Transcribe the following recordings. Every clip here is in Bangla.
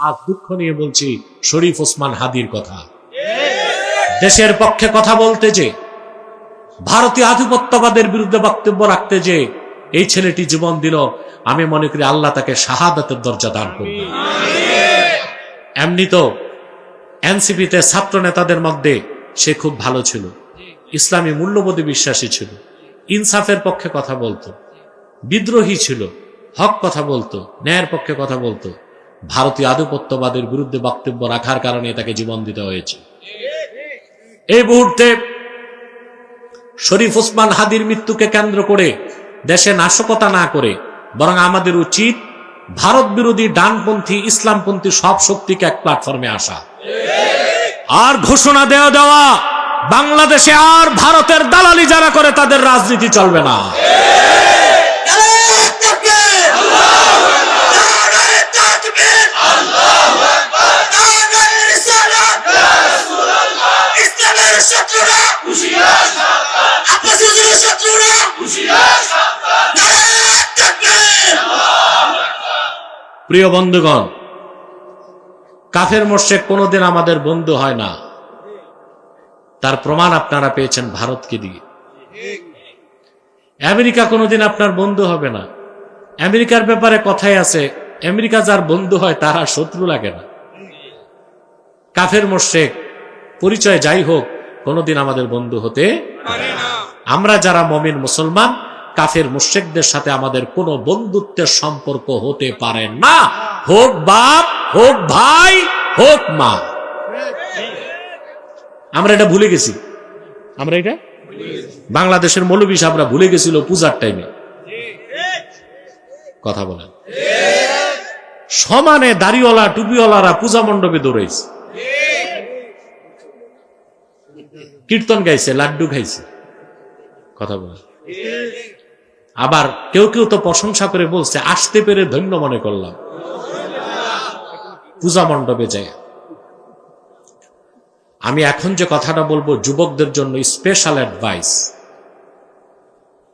আজ দুঃখ নিয়ে বলছি, শরীফ ওসমান হাদির কথা। দেশের পক্ষে কথা বলতে যে, ভারতীয় আধিপত্যবাদের বিরুদ্ধে বক্তব্য রাখতে যে, এই ছেলেটি জীবন দিল, আমি মনে করি আল্লাহ তাকে শাহাদাতের দরজা দান করবে। এমনি তো এনসিপিতে ছাত্র নেতাদের মধ্যে সে খুব ভালো ছিল। ইসলামী মূল্যবোধে বিশ্বাসী ছিল। ইনসাফের পক্ষে কথা বলতো। বিদ্রোহী ছিল। হক কথা বলতো। ন্যায়ের পক্ষে কথা বলতো। ভারতীয় আধিপত্যবাদের বিরুদ্ধে বক্তব্য রাখার কারণে তাকে জীবন দিতে হয়েছে। এই মুহূর্তে শরীফ ওসমান হাদির মৃত্যুকে কেন্দ্র করে দেশে নাশকতা না করে বরং আমাদের উচিত ভারত বিরোধী ডানপন্থী, ইসলামপন্থী সব শক্তিকে এক প্ল্যাটফর্মে আসা। আর ঘোষণা দেওয়া দেওয়া, বাংলাদেশে আর ভারতের দালালি যারা করে তাদের রাজনীতি চলবে না। প্রিয় বন্ধুগণ, কাফের মোর্শেক কোনোদিন আমাদের বন্ধু হয় না। তার প্রমাণ আপনারা পেয়েছেন ভারতকে দিয়ে। আমেরিকা কোনোদিন আপনার বন্ধু হবে না। আমেরিকার ব্যাপারে কথাই আছে, আমেরিকা যার বন্ধু হয় তারা শত্রু লাগে না। কাফের মোর্শেক পরিচয় যাই হোক কোনোদিন আমাদের বন্ধু হতে আমরা যারা মমিন মুসলমান, কাফের মুশেকদের সাথে আমাদের কোনো বন্ধুত্বের সম্পর্ক হতে পারে না। হোক বাপ, হোক ভাই, হোক মা। আমরা এটা ভুলে গেছি। আমরা এটা বাংলাদেশের মৌলবী সাহেবরা ভুলে গেছিল পূজার টাইমে কথা বলেন। সমানে দাড়িওয়ালা, টুপিওয়ালারা পূজা মণ্ডপে দৌড়াইছে। কীর্তন গাইছে, লাড্ডু খাইছে কথা বলেন আবার কেউ কেউ তো প্রশংসা করে বলছে, আসতে পেরে ধন্য মনে করলাম। পূজা মণ্ডপে যায়। আমি এখন যে কথাটা বলব, যুবকদের জন্য স্পেশাল অ্যাডভাইস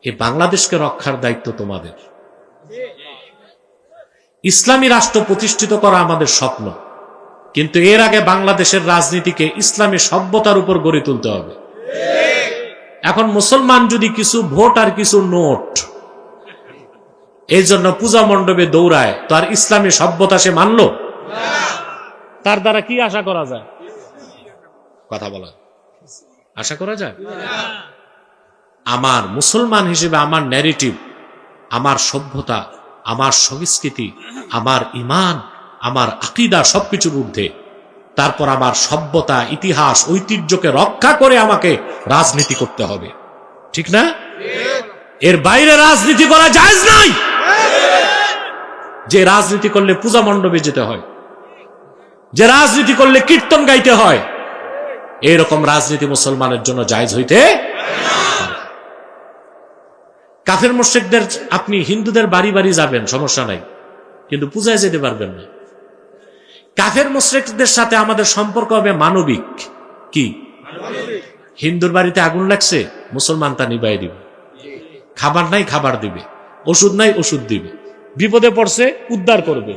এই বাংলাদেশকে রক্ষার দায়িত্ব তোমাদের। ইসলামী রাষ্ট্র প্রতিষ্ঠিত করা আমাদের স্বপ্ন। কিন্তু এর আগে বাংলাদেশের রাজনীতিকে ইসলামী সভ্যতার উপর গড়ে তুলতে হবে। এখন মুসলমান যদি কিছু ভোট আর কিছু নোট এই জন্য পূজা মণ্ডপে দৌড়ায়, তো আর ইসলামী সভ্যতা সে মানল? তার দ্বারা কি আশা করা যায়? কথা বলা। আশা করা যায়? আমার মুসলমান হিসেবে আমার ন্যারেটিভ আমার সভ্যতা, আমার সংস্কৃতি, আমার ইমান আমার আকিদা সবকিছুর ঊর্ধ্বে। তারপর আমার সভ্যতা ইতিহাস ঐতিহ্যকে রক্ষা করে আমাকে রাজনীতি করতে হবে। ঠিক না? এর বাইরে রাজনীতি করা যায় নাই যে রাজনীতি করলে পূজা মণ্ডপে যেতে হয় যে রাজনীতি করলে কীর্তন গাইতে হয় এরকম রাজনীতি মুসলমানের জন্য জায়জ হইতে কাফের মোর্শেকদের আপনি হিন্দুদের বাড়ি বাড়ি যাবেন সমস্যা নাই। কিন্তু পূজায় যেতে পারবেন না। কাফের মুশ্রিকদের সাথে আমাদের সম্পর্ক হবে মানবিক। কি? হিন্দুর বাড়িতে আগুন লাগছে, মুসলমান তা নিবাই দিবে। খাবার নাই, খাবার দিবে। ওষুধ নাই, ওষুধ দিবে। বিপদে পড়ছে, উদ্ধার করবে।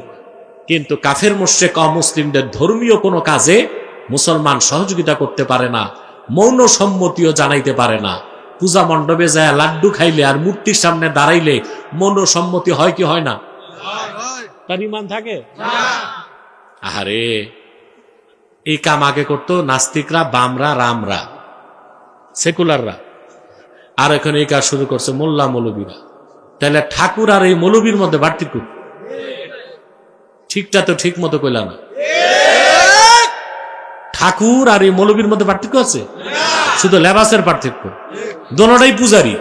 কিন্তু কাফের মুশ্রেক অমুসলিমদের ধর্মীয় কোনো কাজে মুসলমান সহযোগিতা করতে পারে না, মৌন সম্মতিও জানাইতে পারে না। পূজা মণ্ডপে যায়, লাড্ডু খাইলে আর মূর্তির সামনে দাঁড়াইলে মৌন সম্মতি হয় কি হয় না? তার ইমান থাকে? আরে এই কাম আগে করতো নাস্তিকরা, বামরা, রামরা, সেকুলাররা। আর এখন এই কাজ শুরু করছে মোল্লা মৌলবীরা। তাহলে ঠাকুর আর এই মৌলবীর মধ্যে পার্থক্য ঠিকটা তো ঠিক মতো কইলা না। ঠাকুর আর এই মৌলবীর মধ্যে পার্থক্য আছে? শুধু লেবাসের পার্থক্য দোনোটাই পূজারি।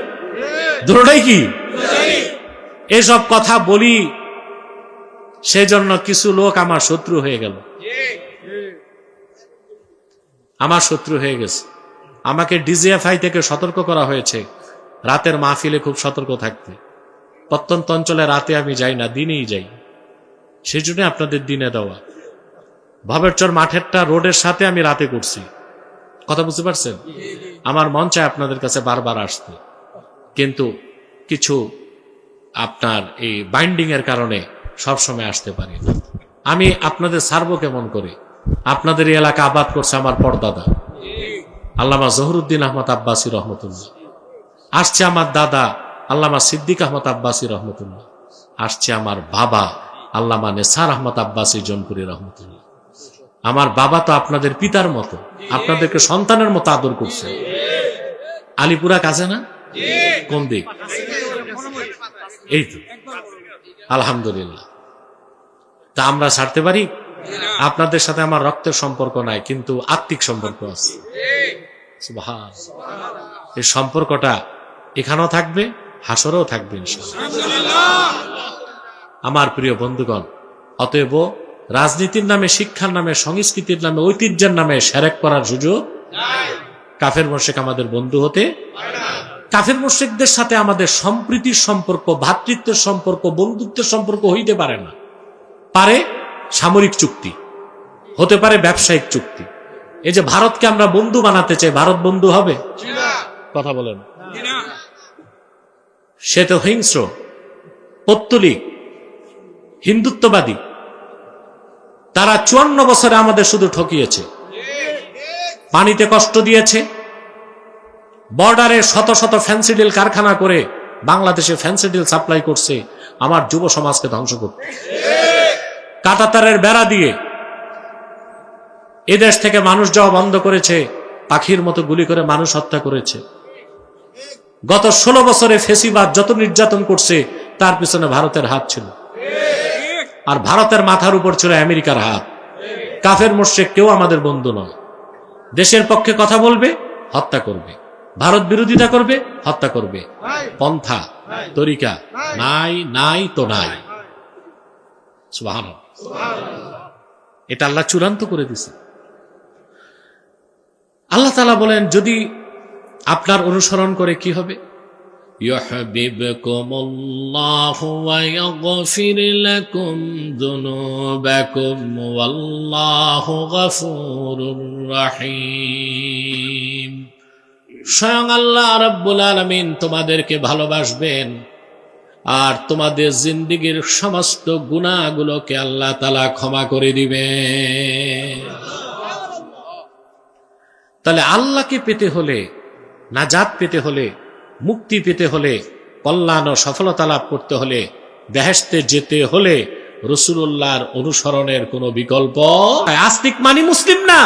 দোনোটাই কি? এসব কথা বলি সেজন্য কিছু লোক আমার শত্রু হয়ে গেল। আমার শত্রু হয়ে গেছে। আমাকে ডিজিএফআই থেকে সতর্ক করা হয়েছে। রাতের মাহফিলে খুব সতর্ক থাকতে। প্রত্যন্ত অঞ্চলে রাতে আমি যাই না, দিনেই যাই। সেই জন্য আপনাদের দিনে দেওয়া। ভবেরচর মাঠেরটা রোডের সাথে আমি রাতে করছি। কথা বুঝতে পারছেন? আমার মন চায় আপনাদের কাছে বারবার আসতে। কিন্তু কিছু আপনার এই বাইন্ডিং এর কারণে সব সময় আসতে পারি। আমি আপনাদের ছাড়বো কেমন করে? আপনাদের এই এলাকা আবাদ করছে আমার পরদাদা। আল্লামা জহরুদ্দিন আহমদ আব্বাসী রহমতুল্লাহ। আসছে আমার দাদা আল্লামা সিদ্দিক আহমদ আব্বাসী রহমতুল্লাহ। আসছে আমার বাবা আল্লামা নেসার আহমদ আব্বাসী জনপুরি রহমতুল্লাহ। আমার বাবা তো আপনাদের পিতার মতো, আপনাদেরকে সন্তানের মতো আদর করছে। আলিপুরা কাছে না? কোন দিক? এই তো। আলহামদুলিল্লাহ। তা আমরা ছাড়তে পারি? আপনাদের সাথে আমার রক্তের সম্পর্ক নাই, কিন্তু আত্মিক সম্পর্ক আছে। এই সম্পর্কটা এখানেও থাকবে, হাসরেও থাকবে আমার প্রিয় বন্ধুগণ, অতএব রাজনীতির নামে, শিক্ষার নামে, সংস্কৃতির নামে, ঐতিহ্যের নামে সেরেক করার সুযোগ কাফের মোশেক আমাদের বন্ধু হতে কাফের মোশেকদের সাথে আমাদের সম্প্রীতির সম্পর্ক ভ্রাতৃত্বের সম্পর্ক, বন্ধুত্বের সম্পর্ক হইতে পারে না। পারে সামরিক চুক্তি, হতে পারে ব্যবসায়িক চুক্তি। এই যে ভারতকে আমরা বন্ধু বানাতে চাই, ভারত বন্ধু হবে? কথা বলেন। সে তো হিংস্র, পত্তলিক, হিন্দুত্ববাদী। তারা চুয়ান্ন বছরে আমাদের শুধু ঠকিয়েছে। পানিতে কষ্ট দিয়েছে। বর্ডারে শত শত ফ্যান্সিডিল কারখানা করে বাংলাদেশে ফ্যান্সিডিল সাপ্লাই করছে, আমার যুব সমাজকে ধ্বংস করতে। কাটাতারের বেড়া দিয়ে এদেশ থেকে মানুষ যাওয়া বন্ধ করেছে, পাখির মতো গুলি করে মানুষ হত্যা করেছে। গত ষোলো বছরে ফেসিবাদ যত নির্যাতন করছে, তার পিছনে ভারতের হাত ছিল। আর ভারতের মাথার উপর ছিল আমেরিকার হাত। কাফের মোর্শেক কেউ আমাদের বন্ধু নয়। দেশের পক্ষে কথা বলবে, হত্যা করবে। ভারত বিরোধিতা করবে হত্যা করবে পন্থা তরিকা নাই নাই তো নাই সুবহানাল্লাহ। এটা আল্লাহ চূড়ান্ত করে দিছে আল্লাহ তালা বলেন যদি আপনার অনুসরণ করে কি হবে يحببكم الله ويغفر لكم ذنوبكم والله غفور رحيم স্বয়ং আল্লাহ রাব্বুল আলামিন তোমাদেরকে ভালোবাসবেন আর তোমাদের জিন্দিগির সমস্ত গুণাগুলোকে আল্লাহ তালা ক্ষমা করে দিবেন। তাহলে আল্লাহকে পেতে হলে, নাজাত পেতে হলে, মুক্তি পেতে হলে, কল্যাণ ও সফলতা লাভ করতে হলে বেহেস্তে যেতে হলে রসুল্লাহর অনুসরণের কোনো বিকল্প আস্তিক মানি মুসলিম না।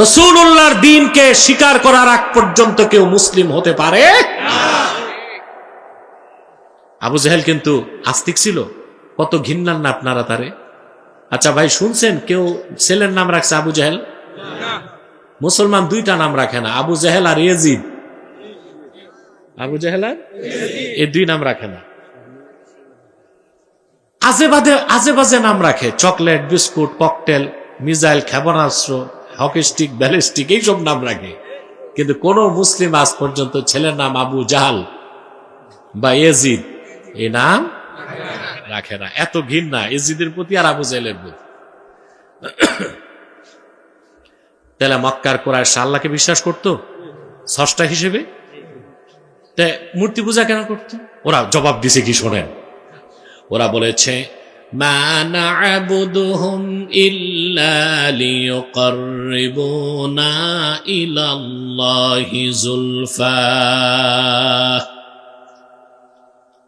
রসুল্লাহর দিনকে স্বীকার করার আগ পর্যন্ত কেউ মুসলিম হতে পারে? আবু জাহেল কিন্তু আস্তিক ছিল। কত ঘিন্নার না আপনারা তারে। আচ্ছা ভাই, শুনছেন? কেউ ছেলের নাম রাখছে আবু জাহেল? মুসলমান দুইটা নাম রাখে না, আবু জাহেল আর ইয়েজিদ। আবু জাহেল আর এই দুই নাম রাখে না। আজে বাজে আজে বাজে নাম রাখে। চকলেট, বিস্কুট, ককটেল, মিজাইল, ক্ষেপণাস্ত্র হকি স্টিক ব্যালিস্টিক, এইসব নাম রাখে। কিন্তু কোন মুসলিম আজ পর্যন্ত ছেলের নাম আবু জাহাল বা এজিদ এই নাম রাখে না। এত ঘৃণা এজিদের প্রতি আর আবু জাহেলের প্রতি। তাহলে মক্কার কোরআশ আল্লাহকে বিশ্বাস করতো? ষষ্ঠা হিসেবে? মূর্তি পূজা কেন করত? ওরা জবাব দিছে কি শোনেন? ওরা বলেছে মা না'বুদুহুম ইল্লা লিয়ুকাররিবুনা ইলাল্লাহি যুলফা।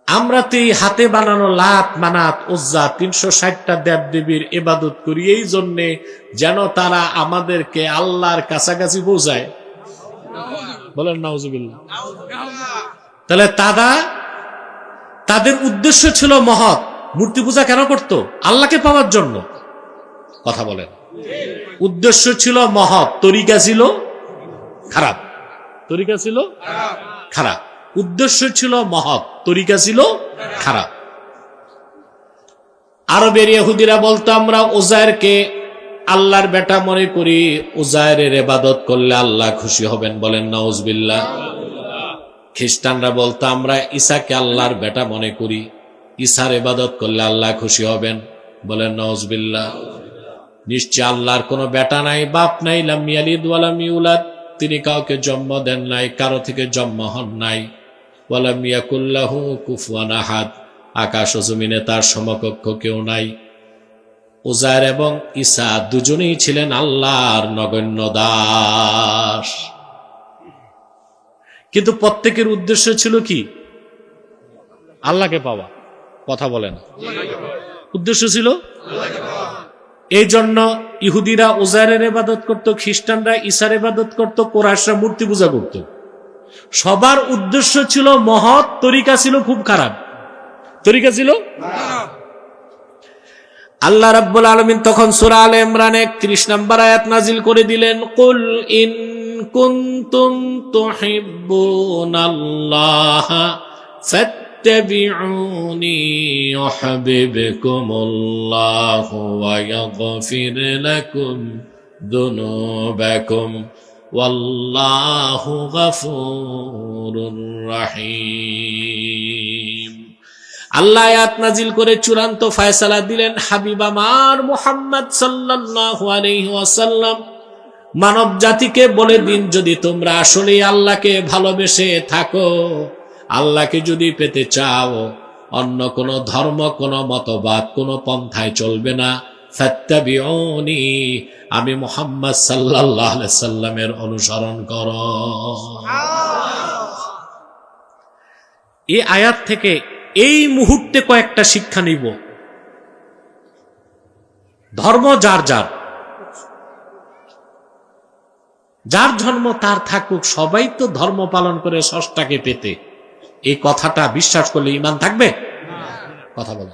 আমরা তো এই হাতে বানানো লাত, মানাত, উজ্জা তিনশো ষাটটা দেব দেবীর এবাদত করি, এই জন্যে যেন তারা আমাদেরকে আল্লাহর কাছাকাছি পৌঁছায়। বলেন, নাউজুবিল্লাহ। তাহলে তারা, তাদের উদ্দেশ্য ছিল মহৎ। মূর্তি পূজা কেন করত? আল্লাহকে পাওয়ার জন্য। কথা বলেন। উদ্দেশ্য ছিল মহৎ। তরিকা ছিল খারাপ। তরিকা ছিল খারাপ। উদ্দেশ্য ছিল মহৎ। তরিকা ছিল খারাপ। আরবের ইহুদিরা বলতো, আমরা ওজায়েরকে আল্লাহর বেটা মনে করি। উজায়ের এবাদত করলে আল্লাহ খুশি হবেন বলেন নওজবিল্লা খ্রিস্টানরা বলতো, আমরা ঈসাকে আল্লাহর বেটা মনে করি। ঈসার এবাদত করলে আল্লাহ খুশি হবেন? বলেন নওজবিল্লা নিশ্চয় আল্লাহর কোনো বেটা নাই, বাপ নাই লামিয়ালিদ ওয়ালাম ইউলাদ। তিনি কাউকে জন্ম দেন নাই, কারও থেকে জন্ম হন নাই। ওয়ালাম ইয়াকুল্লাহু কুফুয়ান আহাদ। আকাশ ও জমিনে তার সমকক্ষ কেউ নাই। উজার এবং ঈসা দুজনেই ছিলেন আল্লাহর নগণ্য দাস। কিন্তু প্রত্যেকের উদ্দেশ্য ছিল কি? আল্লাহকে পাওয়া। কথা বলে না উদ্দেশ্য ছিল এই জন্য ইহুদিরা উজারের ইবাদত করত, খ্রিস্টানরা ঈসার ইবাদত করত কোরআশরা মূর্তি পূজা করত। সবার উদ্দেশ্য ছিল, মহৎ তরিকা ছিল খুব খারাপ। তরিকা ছিল? আল্লাহ রাব্বুল আলমিন তখন সুরা আল ইমরানে একত্রিশ নাম্বার আয়াত নাজিল করে দিলেন, কুল ইন কুনতুম তুহিব্বুনাল্লাহ ফাত্তাবিউনি ইউহিব্বুকুমুল্লাহু ওয়া ইয়াগফির লাকুম যুনুবাকুম ওয়াল্লাহু গফুরুর রহিম আল্লাহ আয়াত নাজিল করে চূড়ান্ত ফয়সালা দিলেন, হাবিব আমার মুহাম্মদ সাল্লাল্লাহু আলাইহি ওয়াসাল্লাম। মানব জাতিকে বলে দিন, যদি তোমরা আসলে আল্লাহকে ভালোবেসে থাকো আল্লাহকে যদি পেতে চাও, অন্য কোন ধর্ম, কোন মতবাদ, কোন পন্থায় চলবে না। আমি মোহাম্মদ আলাইহি সাল্লামের অনুসরণ করো। এই আয়াত থেকে এই মুহূর্তে কয়েকটা শিক্ষা নিব। ধর্ম যার যার। যার ধর্ম তার থাকুক, সবাই তো ধর্ম পালন করে ষষ্ঠাকে পেতে। এই কথাটা বিশ্বাস করলে ইমান থাকবে? কথা বলো।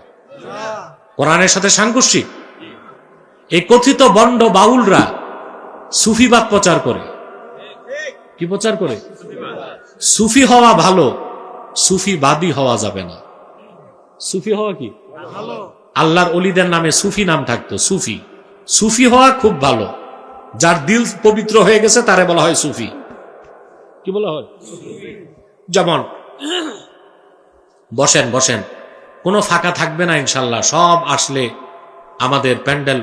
কোরআনের সাথে সাংঘর্ষিক। এই কথিত বন্ড বাউলরা সুফিবাদ প্রচার করে। কি প্রচার করে? সুফি হওয়া ভালো, সুফিবাদী হওয়া যাবে না। সুফি হওয়া কি? আল্লাহর অলিদের নামে সুফি নাম থাকতো, সুফি। সুফি হওয়া খুব ভালো। যার দিল পবিত্র হয়ে গেছে, তারে বলা হয় সুফি। কি বলা হয়? যেমন বসেন বসেন। কোনো ফাঁকা থাকবে না ইনশাল্লাহ। সব আসলে আমাদের প্যান্ডেল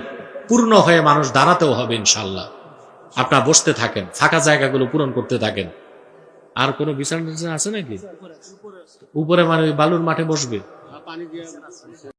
পূর্ণ হয়ে মানুষ দাঁড়াতেও হবে ইনশাল্লাহ। আপনার বসতে থাকেন, ফাঁকা জায়গাগুলো পূরণ করতে থাকেন। আর কোনো বিছানা আছে নাকি? উপরে মানে বালুর মাঠে বসবে?